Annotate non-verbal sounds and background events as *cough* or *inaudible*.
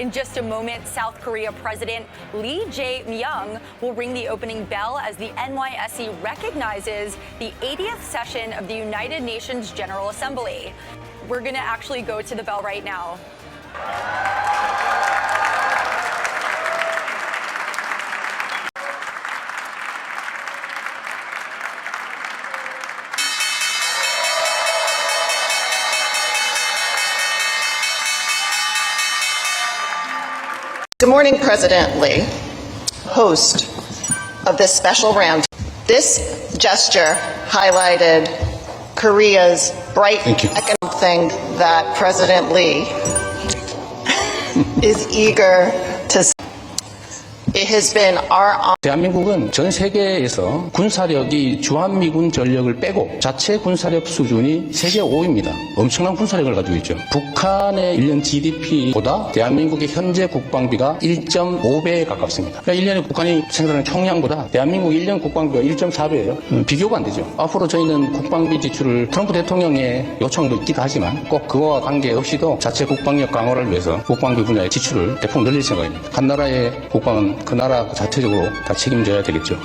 In just a moment, South Korea President Lee Jae-myung will ring the opening bell as the NYSE recognizes the 80th session of the United Nations General Assembly. We're going to actually go to the bell right now. Good morning, President Lee, host of this special round. This gesture highlighted Korea's bright economic thing that President Lee *laughs* is eager has been our. 대한민국은 전 세계에서 군사력이 주한미군 전력을 빼고 자체 군사력 수준이 세계 5위입니다. 엄청난 군사력을 가지고 있죠. 북한의 1년 GDP보다 대한민국의 현재 국방비가 1.5배에 가깝습니다. 그러니까 1년에 북한이 생산하는 총량보다 대한민국 1년 국방비가 1.4배예요. 비교가 안 되죠. 앞으로 저희는 국방비 지출을 트럼프 대통령의 요청도 있기도 하지만 꼭 그거와 관계없이도 자체 국방력 강화를 위해서 국방비 분야의 지출을 대폭 늘릴 생각입니다. 한 나라의 국방은 그 나라 자체적으로 다 책임져야 되겠죠.